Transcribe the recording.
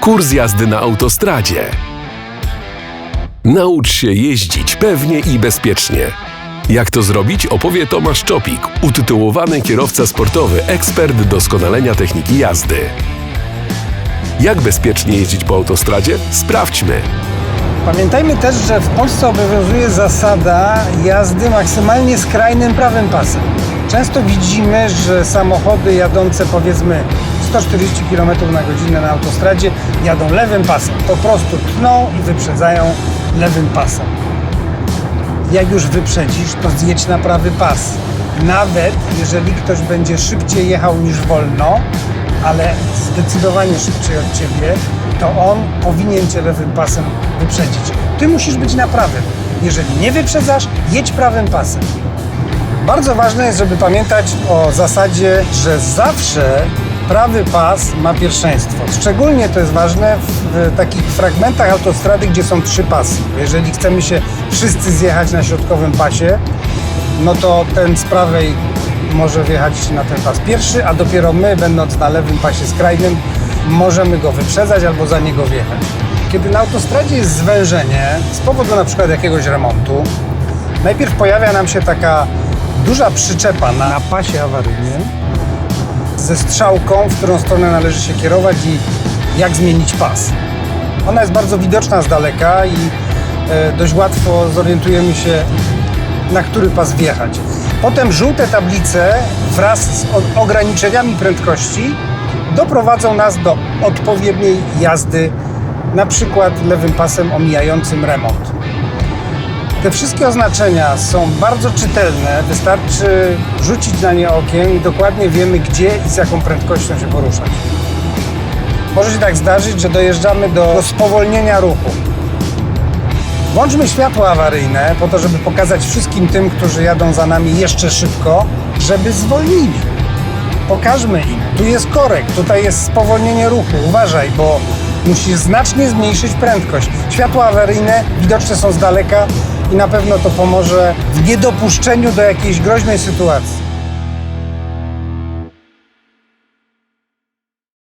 Kurs jazdy na autostradzie. Naucz się jeździć pewnie i bezpiecznie. Jak to zrobić, opowie Tomasz Czopik, utytułowany kierowca sportowy, ekspert doskonalenia techniki jazdy. Jak bezpiecznie jeździć po autostradzie? Sprawdźmy. Pamiętajmy też, że w Polsce obowiązuje zasada jazdy maksymalnie skrajnym prawym pasem. Często widzimy, że samochody jadące powiedzmy 140 km na godzinę na autostradzie jadą lewym pasem. Po prostu tną i wyprzedzają lewym pasem. Jak już wyprzedzisz, to zjedź na prawy pas. Nawet jeżeli ktoś będzie szybciej jechał niż wolno, ale zdecydowanie szybciej od ciebie, to on powinien cię lewym pasem wyprzedzić. Ty musisz być na prawym. Jeżeli nie wyprzedzasz, jedź prawym pasem. Bardzo ważne jest, żeby pamiętać o zasadzie, że zawsze prawy pas ma pierwszeństwo. Szczególnie to jest ważne w, takich fragmentach autostrady, gdzie są trzy pasy. Jeżeli chcemy się wszyscy zjechać na środkowym pasie, no to ten z prawej może wjechać na ten pas pierwszy, a dopiero my, będąc na lewym pasie skrajnym, możemy go wyprzedzać albo za niego wjechać. Kiedy na autostradzie jest zwężenie z powodu na przykład jakiegoś remontu, najpierw pojawia nam się taka duża przyczepa na, na pasie awaryjnym ze strzałką, w którą stronę należy się kierować i jak zmienić pas. Ona jest bardzo widoczna z daleka i e, dość łatwo zorientujemy się, na który pas wjechać. Potem żółte tablice wraz z ograniczeniami prędkości doprowadzą nas do odpowiedniej jazdy, na przykład lewym pasem omijającym remont. Te wszystkie oznaczenia są bardzo czytelne, wystarczy rzucić na nie okiem i dokładnie wiemy, gdzie i z jaką prędkością się poruszać. Może się tak zdarzyć, że dojeżdżamy do, spowolnienia ruchu. Włączmy światło awaryjne po to, żeby pokazać wszystkim tym, którzy jadą za nami jeszcze szybko, żeby zwolnili. Pokażmy im, tu jest korek, tutaj jest spowolnienie ruchu, uważaj, bo musisz znacznie zmniejszyć prędkość. Światła awaryjne widoczne są z daleka i na pewno to pomoże w niedopuszczeniu do jakiejś groźnej sytuacji.